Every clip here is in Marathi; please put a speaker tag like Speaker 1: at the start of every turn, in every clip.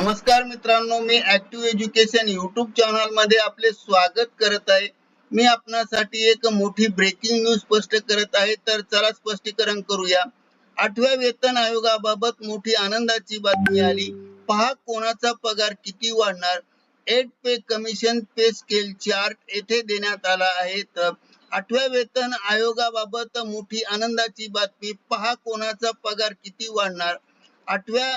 Speaker 1: नमस्कार मित्रांनो मी ऍक्टिव्ह एज्युकेशन युट्यूब चॅनलमध्ये आपले स्वागत करत आहे. मी आपणासाठी एक मोठी ब्रेकिंग न्यूज स्पष्ट करत आहे. तर चला स्पष्टीकरण करूया. आठव्या वेतन आयोगाबाबत मोठी आनंदाची बातमी आली. पहा कोणाचा पगार किती वाढणार. Eight pay commission pay scale chart येथे देण्यात आला आहे. तर आठव्या वेतन आयोगाबाबत मोठी आनंदाची बातमी. पहा कोणाचा पगार किती वाढणार. आठव्या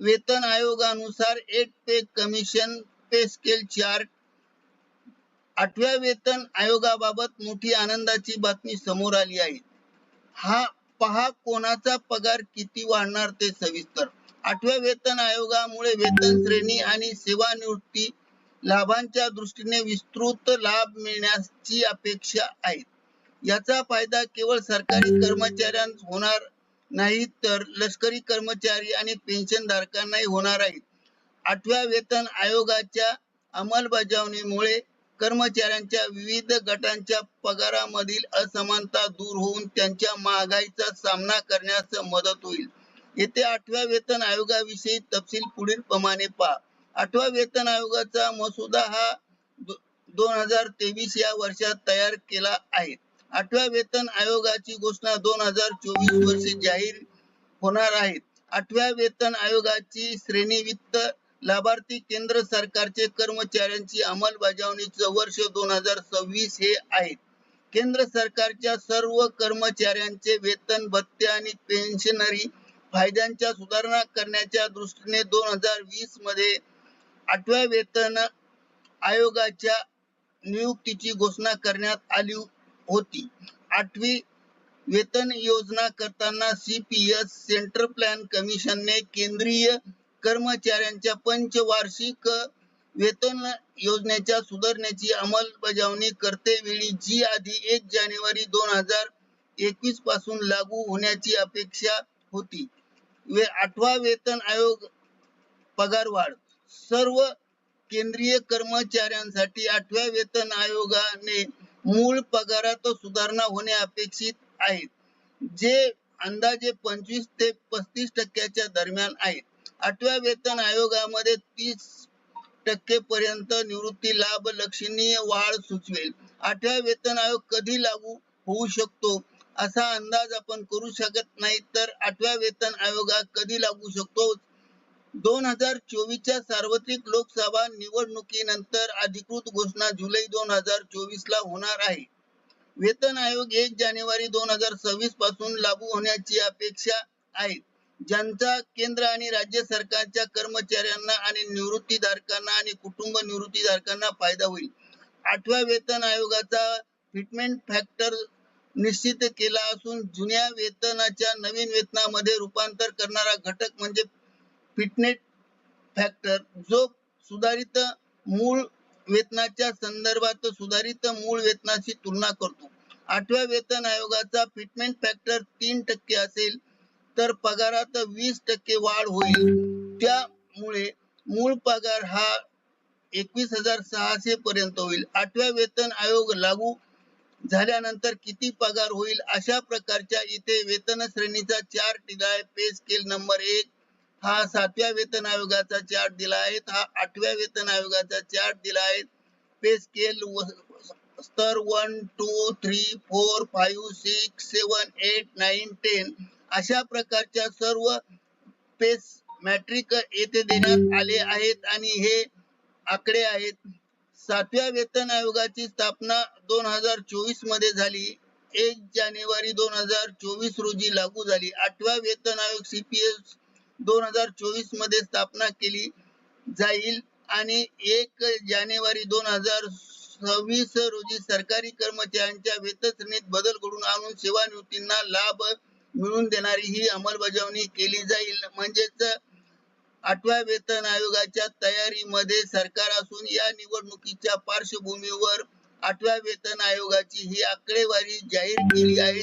Speaker 1: वेतन आयोगानुसार एक pay commission pay scale chart. आठव्या वेतन आयोगाबाबत मोठी आनंदाची बातमी समोर आली आहे. हा पहा कोणाचा पगार किती वाढणार ते सविस्तर. आठव्या वेतन आयोगामुळे वेतन श्रेणी आणि सेवानिवृत्ती लाभांच्या दृष्टीने विस्तृत लाभ मिळण्याची अपेक्षा आहे. याचा फायदा केवळ सरकारी कर्मचाऱ्यांस होणार नाही तर लष्करी कर्मचारी आणि पेन्शन धारकांनाही होणार आहे. आठव्या वेतन आयोगाच्या अंमलबजावणीमुळे कर्मचाऱ्यांच्या विविध गटांच्या पगारामधील असमानता दूर होऊन त्यांच्या महागाईचा सामना करण्यास मदत होईल. येथे आठव्या वेतन आयोगाविषयी तपशील पुढील प्रमाणे पहा. आठवा वेतन आयोगाचा मसुदा हा दोन हजार तेवीस या वर्षात तयार केला आहे. आठव्या वेतन आयोगाची घोषणा दोन हजार चोवीस वर्षी जाहीर होणार आहे. आठव्या वेतन आयोगाची श्रेणी वित्त लाभार्थी केंद्र सरकारचे कर्मचाऱ्यांची अंमलबजावणीचं वर्ष दोन हजार सव्वीस हे आहे. केंद्र सरकारच्या सर्व कर्मचाऱ्यांचे वेतन भत्ते आणि पेन्शनरी फायद्यांच्या सुधारणा करण्याच्या दृष्टीने दोन हजार वीसमध्ये आठव्या वेतन आयोगाच्या नियुक्तीची घोषणा करण्यात आली होती. आठवी वेतन योजना करताना सीपीएस सेंटर प्लॅन कमिशनने केंद्रीय कर्मचाऱ्यांच्या पंचवार्षिक वेतन योजनेच्या सुधारणेची अंमलबजावणी करते वेळी जी आधी एक जानेवारी दोन हजार एकवीसपासून लागू होण्याची अपेक्षा होती. वे आठवा वेतन आयोग पगारवाढ सर्व केंद्रीय कर्मचाऱ्यांसाठी आठव्या वेतन आयोगाने मूळ पगारात सुधारणा होणे अपेक्षित आहे. जे अंदाजे पंचवीस ते पस्तीस टक्क्याच्या दरम्यान आहे आठव्या वेतन आयोगामध्ये तीस टक्के पर्यंत निवृत्ती लाभ लक्षणीय वाढ सुचवेल. आठव्या वेतन आयोग कधी लागू होऊ शकतो? असा अंदाज आपण करू शकत नाही तर आठव्या वेतन आयोगा कधी लागू शकतो? दोन हजार चोवीसच्या सार्वत्रिक लोकसभा निवडणुकीनंतर अधिकृत घोषणा जुलै दोन हजार चोवीस ला होणार आहे. वेतन आयोग एक जानेवारी दोन हजार सव्वीसपासून लागू होण्याची अपेक्षा आहे ज्यांचा केंद्र आणि राज्य सरकारच्या कर्मचाऱ्यांना आणि निवृत्तीधारकांना आणि कुटुंब निवृत्तीधारकांना फायदा होईल. आठव्या वेतन आयोगाचा फिटमेंट फॅक्टर निश्चित केला असून जुन्या वेतनाच्या नवीन वेतनामध्ये रूपांतर करणारा घटक म्हणजे फिटनेट फॅक्टर जो सुधारित मूळ वेतनाच्या संदर्भात सुधारित मूळ वेतनाची तुलना करतो. आठव्या वेतन आयोगाचा फिटमेंट फॅक्टर तीन टक्के असेल तर पगारात वीस टक्के वाढ होईल. त्यामुळे मूळ पगार हा एकवीस हजार सहाशे पर्यंत होईल. आठव्या वेतन आयोग लागू झाल्यानंतर किती पगार होईल? अशा प्रकारच्या इथे वेतन श्रेणीचा चार दिला पे स्केल नंबर एक हा सातव्या वेतन आयोगाचा चार्ट दिला आहे. हा आठव्या वेतन आयोगाचा चार्ट दिला आहे. पे स्केल स्तर one two three four five six seven eight nine ten अशा प्रकारच्या सर्व पेस मॅट्रिक येथे देण्यात आले आहेत आणि हे आकडे आहेत. सातव्या वेतन आयोगाची स्थापना दोन हजार चोवीसमध्ये झाली. एक जानेवारी दोन हजार चोवीस रोजी लागू झाली. आठवा वेतन आयोग सीपीएस दोन हजार चोवीसमध्ये स्थापना केली जाईल आणि एक जानेवारी दोन हजार सव्वीस रोजी सरकारी कर्मचाऱ्यांच्या वेतन बदल घडून आणून सेवानिवृत्तींना लाभ मिळवून देणारी ही अंमलबजावणी केली जाईल. म्हणजेच आठव्या वेतन आयोगाच्या तयारीमध्ये सरकार असून या निवडणुकीच्या पार्श्वभूमीवर आठव्या वेतन आयोगाची ही आकडेवारी जाहीर केली आहे.